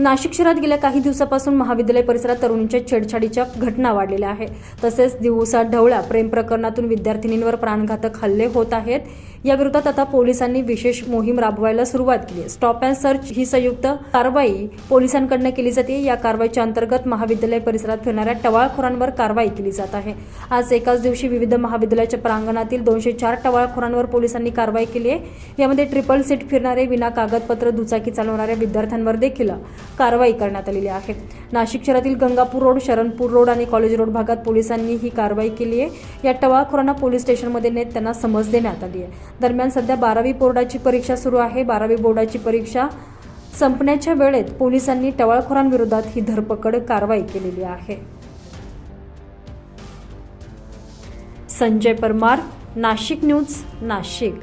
नाशिक शहरात गेल्या काही दिवसापासून महाविद्यालय परिसरात तरुणींच्या छेडछाडीच्या घटना वाढलेल्या आहेत. तसेच दिवसा ढवळ्या प्रेम प्रकरणातून विद्यार्थिनींवर प्राणघातक हल्ले होत आहेत. याविरोधात आता पोलिसांनी विशेष मोहीम राबवायला सुरुवात केली. आहे स्टॉप अँड सर्च ही संयुक्त कारवाई पोलिसांकडनं केली जाते. या कारवाईच्या अंतर्गत महाविद्यालय परिसरात फिरणाऱ्या टवाळखोरांवर कारवाई केली जात आहे. आज एकाच दिवशी विविध महाविद्यालयाच्या प्रांगणातील दोनशे चार टवाळखोरांवर पोलिसांनी कारवाई केली आहे. यामध्ये ट्रिपल सीट फिरणारे विना कागदपत्र दुचाकी चालवणाऱ्या विद्यार्थ्यांवर देखील कारवाई करण्यात आलेली आहे. नाशिक शहरातील गंगापूर रोड शरणपूर रोड आणि कॉलेज रोड भागात पोलिसांनी ही कारवाई केली आहे. या टवाळखोरांना पोलीस स्टेशनमध्ये नेत त्यांना समज देण्यात आली आहे. दरम्यान सध्या बारावी बोर्डाची परीक्षा सुरू आहे. बारावी बोर्डाची परीक्षा संपण्याच्या वेळेत पोलिसांनी टवाळखोरांविरोधात ही धरपकड कारवाई केलेली आहे. संजय परमार नाशिक न्यूज नाशिक.